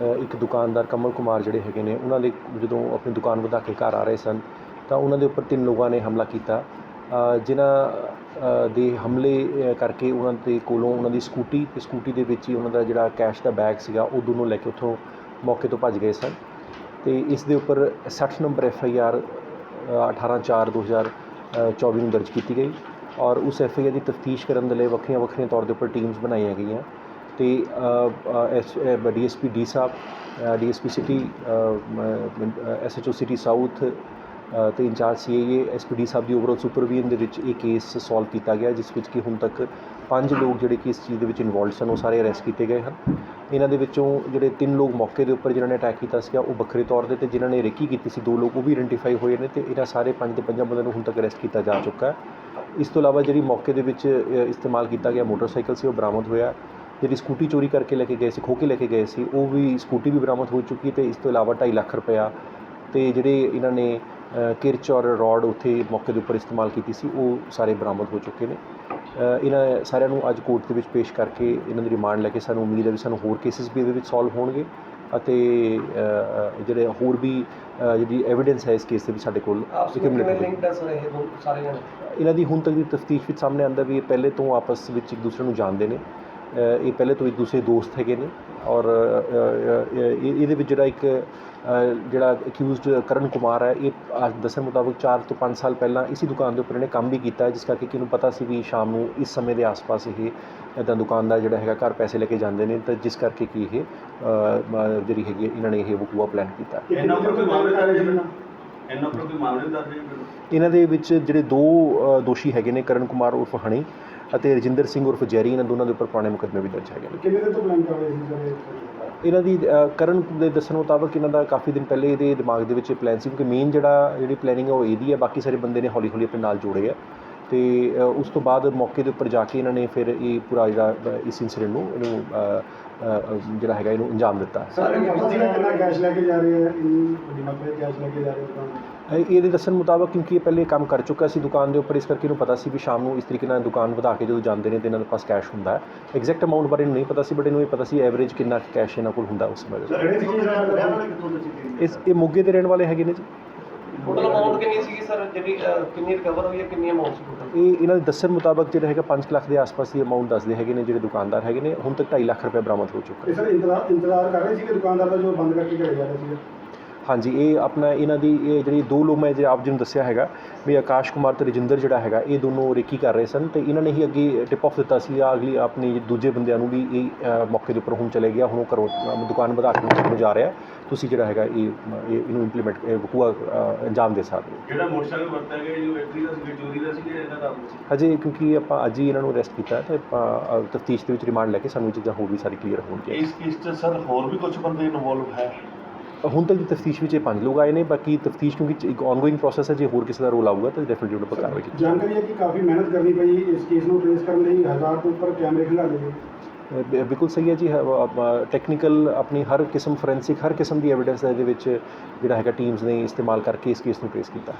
ਇੱਕ ਦੁਕਾਨਦਾਰ ਕਮਲ ਕੁਮਾਰ ਜਿਹੜੇ ਹੈਗੇ ਨੇ, ਉਹਨਾਂ ਦੇ ਜਦੋਂ ਆਪਣੀ ਦੁਕਾਨ ਵਧਾ ਕੇ ਘਰ ਆ ਰਹੇ ਸਨ, ਤਾਂ ਉਹਨਾਂ ਦੇ ਉੱਪਰ ਤਿੰਨ ਲੋਕਾਂ ਨੇ ਹਮਲਾ ਕੀਤਾ। ਜਿਨ੍ਹਾਂ ਦੇ ਹਮਲੇ ਕਰਕੇ ਉਹਨਾਂ ਦੇ ਕੋਲੋਂ ਉਹਨਾਂ ਦੀ ਸਕੂਟੀ ਤੇ ਸਕੂਟੀ ਦੇ ਵਿੱਚ ਹੀ ਉਹਨਾਂ ਦਾ ਜਿਹੜਾ ਕੈਸ਼ ਦਾ ਬੈਗ ਸੀਗਾ, ਉਹ ਦੋਨੋਂ ਲੈ ਕੇ ਉੱਥੋਂ ਮੌਕੇ ਤੋਂ ਭੱਜ ਗਏ ਸਨ। ਤੇ ਇਸ ਦੇ ਉੱਪਰ 60 ਨੰਬਰ ਐਫ ਆਈ ਆਰ 18 4 2024 ਨੂੰ ਦਰਜ ਕੀਤੀ ਗਈ ਔਰ ਉਸ ਐਫ ਆਈ ਆਰ ਦੀ ਤਫਤੀਸ਼ ਕਰਨ ਦੇ ਲਈ ਵੱਖਰੀਆਂ ਵੱਖਰੀਆਂ ਤੌਰ ਦੇ ਉੱਪਰ ਟੀਮਸ ਬਣਾਈਆਂ ਗਈਆਂ। ਤੇ ਐਸ ਡੀਐਸਪੀ ਡੀ ਸਾਹਿਬ DSP city SHO city south ਅ, ਤੇ ਇੰਚਾਰਜ ਸੀਏਏ ਐਸਪੀਡੀ ਸਾਹਿਬ ਦੀ ਓਵਰਆਲ ਸੁਪਰਵੀਜ਼ਨ ਦੇ ਵਿੱਚ ਇਹ ਕੇਸ ਸੋਲਵ ਕੀਤਾ ਗਿਆ ਜਿਸ ਵਿੱਚ ਕਿ ਹੁਣ ਤੱਕ ਪੰਜ ਲੋਕ ਜਿਹੜੇ ਕਿ ਇਸ ਚੀਜ਼ ਦੇ ਵਿੱਚ ਇਨਵੋਲਡ ਸਨ ਉਹ ਸਾਰੇ ਅਰੈਸਟ ਕੀਤੇ ਗਏ ਹਨ। ਇਹਨਾਂ ਦੇ ਵਿੱਚੋਂ ਜਿਹੜੇ ਤਿੰਨ ਲੋਕ ਮੌਕੇ ਦੇ ਉੱਪਰ ਜਿਨ੍ਹਾਂ ਨੇ ਅਟੈਕ ਕੀਤਾ ਸੀਗਾ ਉਹ ਵੱਖਰੇ ਤੌਰ 'ਤੇ ਤੇ ਜਿਨ੍ਹਾਂ ਨੇ ਰੇਕੀ ਕੀਤੀ ਸੀ ਦੋ ਲੋਕ ਉਹ ਵੀ ਆਇਡੈਂਟੀਫਾਈ ਹੋਏ ਨੇ ਤੇ ਇਹਨਾਂ ਸਾਰੇ ਪੰਜ ਦੇ ਪੰਜਾਂ ਬੰਦਿਆਂ ਨੂੰ ਹੁਣ ਤੱਕ ਅਰੈਸਟ ਕੀਤਾ ਜਾ ਚੁੱਕਾ ਹੈ। ਇਸ ਤੋਂ ਇਲਾਵਾ ਜਿਹੜੀ ਮੌਕੇ ਦੇ ਵਿੱਚ ਇਸਤੇਮਾਲ ਕੀਤਾ ਗਿਆ ਮੋਟਰਸਾਈਕਲ ਸੀ ਉਹ ਬਰਾਮਦ ਹੋਇਆ। ਜਿਹੜੀ ਸਕੂਟੀ ਚੋਰੀ ਕਰਕੇ ਲੈ ਕੇ ਗਏ ਸੀ ਖੋਹ ਕੇ ਲੈ ਕੇ ਗਏ ਸੀ ਉਹ ਵੀ ਸਕੂਟੀ ਵੀ ਬਰਾਮਦ ਹੋ ਚੁੱਕੀ ਤੇ ਇਸ ਤੋਂ ਇਲਾਵਾ 2.5 ਲੱਖ ਰੁਪਇਆ ਤੇ ਜਿਹੜੇ ਇਹਨਾਂ ਨੇ ਕਿਰਚ ਔਰ ਰੋਡ ਉੱਥੇ ਮੌਕੇ ਦੇ ਉੱਪਰ ਇਸਤੇਮਾਲ ਕੀਤੀ ਸੀ ਉਹ ਸਾਰੇ ਬਰਾਮਦ ਹੋ ਚੁੱਕੇ ਨੇ। ਇਹਨਾਂ ਸਾਰਿਆਂ ਨੂੰ ਅੱਜ ਕੋਰਟ ਦੇ ਵਿੱਚ ਪੇਸ਼ ਕਰਕੇ ਇਹਨਾਂ ਦੀ ਰਿਮਾਂਡ ਲੈ ਕੇ ਸਾਨੂੰ ਉਮੀਦ ਹੈ ਵੀ ਸਾਨੂੰ ਹੋਰ ਕੇਸਿਸ ਵੀ ਇਹਦੇ ਵਿੱਚ ਸੋਲਵ ਹੋਣਗੇ ਅਤੇ ਜਿਹੜੇ ਹੋਰ ਵੀ ਜਿਹੜੀ ਐਵੀਡੈਂਸ ਹੈ ਇਸ ਕੇਸ ਦੇ ਵਿੱਚ ਸਾਡੇ ਕੋਲ ਆਪਸ ਵਿੱਚ accumulate ਕਿਵੇਂ ਹੋਈ। ਲਿੰਕ ਦੱਸ ਰਹੇ ਹੋ ਸਾਰੇ ਜਣੇ ਇਹਨਾਂ ਦੀ ਹੁਣ ਤੱਕ ਦੀ ਤਫਤੀਸ਼ ਵਿੱਚ ਸਾਹਮਣੇ ਆਂਦਾ ਵੀ ਇਹ ਪਹਿਲੇ ਤੋਂ ਆਪਸ ਵਿੱਚ ਇੱਕ ਦੂਸਰੇ ਨੂੰ ਜਾਣਦੇ ਨੇ। ਇਹ ਪਹਿਲੇ ਤੋਂ ਇੱਕ ਦੂਸਰੇ ਦੋਸਤ ਹੈਗੇ ਨੇ ਔਰ ਇਹ- ਇਹਦੇ ਵਿੱਚ ਜਿਹੜਾ ਇੱਕ ਜਿਹੜਾ ਅਕਿਊਜ਼ਡ ਕਰਨ ਕੁਮਾਰ ਹੈ, ਇਹ ਅੱਜ ਦੱਸਣ ਮੁਤਾਬਕ 4 ਤੋਂ 5 ਸਾਲ ਪਹਿਲਾਂ ਇਸੇ ਦੁਕਾਨ ਦੇ ਉੱਪਰ ਇਹਨੇ ਕੰਮ ਵੀ ਕੀਤਾ ਜਿਸ ਕਰਕੇ ਕਿ ਇਹਨੂੰ ਪਤਾ ਸੀ ਵੀ ਸ਼ਾਮ ਨੂੰ ਇਸ ਸਮੇਂ ਦੇ ਆਸ-ਪਾਸ ਇਹ ਇੱਦਾਂ ਦੁਕਾਨਦਾਰ ਜਿਹੜਾ ਹੈਗਾ ਘਰ ਪੈਸੇ ਲੈ ਕੇ ਜਾਂਦੇ ਨੇ, ਤਾਂ ਜਿਸ ਕਰਕੇ ਕਿ ਇਹ ਜਿਹੜੀ ਹੈਗੀ ਇਹਨਾਂ ਨੇ ਇਹ ਵਕੂਆ ਪਲਾਨ ਕੀਤਾ ਇਹਨਾਂ ਉੱਪਰ ਕੋਈ ਮਾਮਲੇ ਦਰਜ ਇਹਨਾਂ ਉੱਪਰ ਕੋਈ ਮਾਮਲੇ ਦਰਜ ਹੈ ਇਹਨਾਂ ਦੇ ਵਿੱਚ ਜਿਹੜੇ ਦੋ ਅ, ਦੋਸ਼ੀ ਹੈਗੇ ਨੇ ਕਰਨ ਕੁਮਾਰ ਉਰਫ ਹਣੀ ਅਤੇ ਰਜਿੰਦਰ ਸਿੰਘ ਉਰਫ ਜੈਰੀ ਇਹਨਾਂ ਦੋਨਾਂ ਦੇ ਉੱਪਰ ਪੁਰਾਣੇ ਮੁਕੱਦਮੇ ਵੀ ਦਰਜ ਹੈਗੇ ਨੇ। ਕਿੰਨੇ ਦਿਨ ਤੋਂ ਪਲਾਨ ਕਰ ਰਹੇ ਸੀ ਸਰ ਇਹ? ਇਹਨਾਂ ਦੀ ਅ, ਕਰਨ ਦੇ ਦੱਸਣ ਮੁਤਾਬਕ ਇਹਨਾਂ ਦਾ ਕਾਫੀ ਦਿਨ ਪਹਿਲੇ ਇਹਦੇ ਦਿਮਾਗ ਦੇ ਵਿੱਚ ਪਲਾਨ ਸੀ ਕਿਉਂਕਿ ਮੇਨ ਜਿਹੜਾ ਜਿਹੜੀ ਪਲੈਨਿੰਗ ਹੈ ਉਹ ਇਹਦੀ ਹੈ ਬਾਕੀ ਸਾਰੇ ਬੰਦੇ ਨੇ ਹੌਲੀ ਹੌਲੀ ਆਪਣੇ ਨਾਲ ਜੋੜੇ ਆ। ਤੇ ਅ, ਉਸ ਤੋਂ ਬਾਅਦ ਮੌਕੇ ਦੇ ਉੱਪਰ ਜਾ ਕੇ ਇਹਨਾਂ ਨੇ ਫਿਰ ਇਹ ਪੂਰਾ ਜਿਹੜਾ ਅ, ਇਸ ਇਨਸੀਡੈਂਟ ਨੂੰ ਇਹਨੂੰ ਜਿਹੜਾ ਹੈਗਾ ਇਹਨੂੰ ਅੰਜਾਮ ਦਿੱਤਾ। ਸਰ ਇਹ ਪਤਾ ਸੀਗਾ ਕਿੰਨਾ ਕੈਸ਼ ਲੈ ਕੇ ਜਾ ਰਹੇ ਹੈ ਇੰਨੀ ਵੱਡੀ ਮਾਤਰਾ ਵਿੱਚ ਕੈਸ਼ ਲੈ ਕੇ ਜਾ ਰਹੇ ਦੁਕਾਨ ਇਹ- ਇਹਦੇ ਦੱਸਣ ਮੁਤਾਬਕ ਕਿਉਂਕਿ ਇਹ ਪਹਿਲੇ ਕੰਮ ਕਰ ਚੁੱਕਾ ਸੀ ਦੁਕਾਨ ਦੇ ਉੱਪਰ ਇਸ ਕਰਕੇ ਇਹਨੂੰ ਪਤਾ ਸੀ ਵੀ ਸ਼ਾਮ ਨੂੰ ਇਸ ਤਰੀਕੇ ਨਾਲ ਦੁਕਾਨ ਵਧਾ ਕੇ ਜਦੋਂ ਜਾਂਦੇ ਨੇ ਤੇ ਇਹਨਾਂ ਦੇ ਪਾਸ ਕੈਸ਼ ਹੁੰਦਾ ਹੈ। ਐਗਜ਼ੈਕਟ ਅਮਾਉਂਟ ਬਾਰੇ ਇਹਨੂੰ ਨਹੀਂ ਪਤਾ ਸੀ ਬਟ ਇਹਨੂੰ ਇਹ ਪਤਾ ਸੀ ਐਵਰੇਜ ਕਿੰਨਾ ਕੈਸ਼ ਇਹਨਾਂ ਕੋਲ ਹੁੰਦਾ ਉਸ ਸਮੇਂ ਇਸ ਇਹ ਮੋਗੇ ਦੇ ਰਹਿਣ ਵਾਲੇ ਹੈਗੇ ਨੇ ਜੀ। ਟੋਟਲ ਅਮਾਉਂਟ ਕਿੰਨੀ ਸੀਗੀ ਸਰ ਜਿਹੜੀ ਅਹ, ਕਿੰਨੀ ਰਿਕਵਰ ਹੋਈ ਹੈ ਕਿੰਨੀ ਅਮਾਉਂਟ ਸੀ ਟੋਟਲ ਇਹ ਇਹਨਾਂ ਦੇ ਦੱਸਣ ਮੁਤਾਬਕ ਜਿਹੜਾ ਹੈਗਾ 5 ਲੱਖ ਦੇ ਆਸ-ਪਾਸ ਦੀ ਅਮਾਉਂਟ ਦੱਸਦੇ ਹੈਗੇ ਨੇ ਜਿਹੜੇ ਦੁਕਾਨਦਾਰ ਹੈਗੇ ਨੇ ਹੁਣ ਤੱਕ 2.5 ਲੱਖ ਰੁਪਏ ਬਰਾਮਦ ਹੋ ਚੁੱਕਾ ਹੈ। ਇਹ ਸਰ ਇੰਤਜ਼ਾਰ ਇੰਤਜ਼ਾਰ ਕਰ ਰਹੇ ਸੀ ਕਿ ਦੁਕਾਨਦਾਰ ਦਾ ਜੋ ਬੰਦ ਕਰਕੇ ਘਰੇ ਜਾ ਰਿਹਾ ਸੀ ਹਾਂਜੀ ਇਹ ਆਪਣਾ ਇਹਨਾਂ ਦੀ ਇਹ ਜਿਹੜੀ ਦੋ ਲੋਕ ਮੈਂ ਜੇ ਆਪ ਜੀ ਨੂੰ ਦੱਸਿਆ ਹੈਗਾ ਵੀ ਆਕਾਸ਼ ਕੁਮਾਰ ਤੇ ਰਜਿੰਦਰ ਜਿਹੜਾ ਹੈਗਾ ਇਹ ਦੋਨੋਂ ਰੇਕੀ ਕਰ ਰਹੇ ਸਨ ਤੇ ਇਹਨਾਂ ਨੇ ਹੀ ਅੱਗੇ ਟਿਪ ਆਫ ਦਿੱਤਾ ਸੀ। ਆ ਅਗਲੀ ਆਪਣੀ ਦੂਜੇ ਬੰਦਿਆਂ ਨੂੰ ਵੀ ਇਹ ਮੌਕੇ ਦੇ ਉੱਪਰ ਹੁਣ ਚਲੇ ਗਿਆ ਹੁਣ ਉਹ ਅ, ਦੁਕਾਨ ਵਧਾ ਕੇ ਨੂੰ ਜਾ ਰਿਹਾ। ਤੁਸੀਂ ਜਿਹੜਾ ਹੈਗਾ ਇਹ ਇਹ- ਇਹਨੂੰ ਇੰਪਲੀਮੈਂਟ ਵਕੂਆ ਅੰਜਾਮ ਦੇ ਸਕਦੇ ਹੋ। ਜਿਹੜਾ ਮੋਟਰਸਾਈਕਲ ਵਰਤਿਆ ਗਿਆ ਜੋ ਵਿਅਕਤੀ ਦਾ ਸੀ ਚੋਰੀ ਦਾ ਸੀ ਕਿ ਇਹਨਾਂ ਦਾ ਸੀ? ਹਜੇ ਕਿਉਂਕਿ ਆਪਾਂ ਅੱਜ ਹੀ ਇਹਨਾਂ ਨੂੰ ਅਰੈਸਟ ਕੀਤਾ ਤੇ ਆਪਾਂ ਤਫਤੀਸ਼ ਦੇ ਵਿੱਚ ਰਿਮਾਂਡ ਲੈ ਕੇ ਸਾਨੂੰ ਇਹ ਚੀਜ਼ਾਂ ਹੋਰ ਵੀ ਸਾਰੀ ਕਲੀਅਰ ਹੋਣਗੀਆਂ। ਇਸ ਕੇਸ 'ਚ ਸਰ ਹੋਰ ਵੀ ਕੁਝ ਬੰਦੇ ਇਨਵੋਲਵ ਹੈ? ਹੁਣ ਤੱਕ ਦੀ ਤਫਤੀਸ਼ ਵਿੱਚ ਇਹ ਪੰਜ ਲੋਕ ਆਏ ਨੇ ਬਾਕੀ ਤਫਤੀਸ਼ ਕਿਉਂਕਿ ਇੱਕ ਆਨਗੋਇੰਗ ਪ੍ਰੋਸੈਸ ਹੈ ਜੇ ਹੋਰ ਕਿਸੇ ਦਾ ਰੋਲ ਆਊਗਾ ਤਾਂ ਡੈਫੀਨਿਟਲੀ ਉਹਨਾਂ ਪਰ ਕਾਰਵਾਈ ਕੀਤੀ ਜਾਣਕਾਰੀ ਹੈ ਕਿ ਕਾਫੀ ਮਿਹਨਤ ਕਰਨੀ ਪਈ ਇਸ ਕੇਸ ਨੂੰ ਟ੍ਰੇਸ ਕਰਨ ਲਈ ਹਜ਼ਾਰ ਤੋਂ ਉੱਪਰ ਕੈਮਰੇ ਖਿਲਾਰੇ ਗਏ। ਬਿਲਕੁਲ ਸਹੀ ਹੈ ਜੀ ਟੈਕਨੀਕਲ ਆਪਣੀ ਹਰ ਕਿਸਮ ਫੋਰੈਂਸਿਕ ਹਰ ਕਿਸਮ ਦੀ ਐਵੀਡੈਂਸ ਇਹਦੇ ਵਿੱਚ ਜਿਹੜਾ ਹੈਗਾ ਟੀਮਸ ਨੇ ਇਸਤੇਮਾਲ ਕਰਕੇ ਇਸ ਕੇਸ ਨੂੰ ਟ੍ਰੇਸ ਕੀਤਾ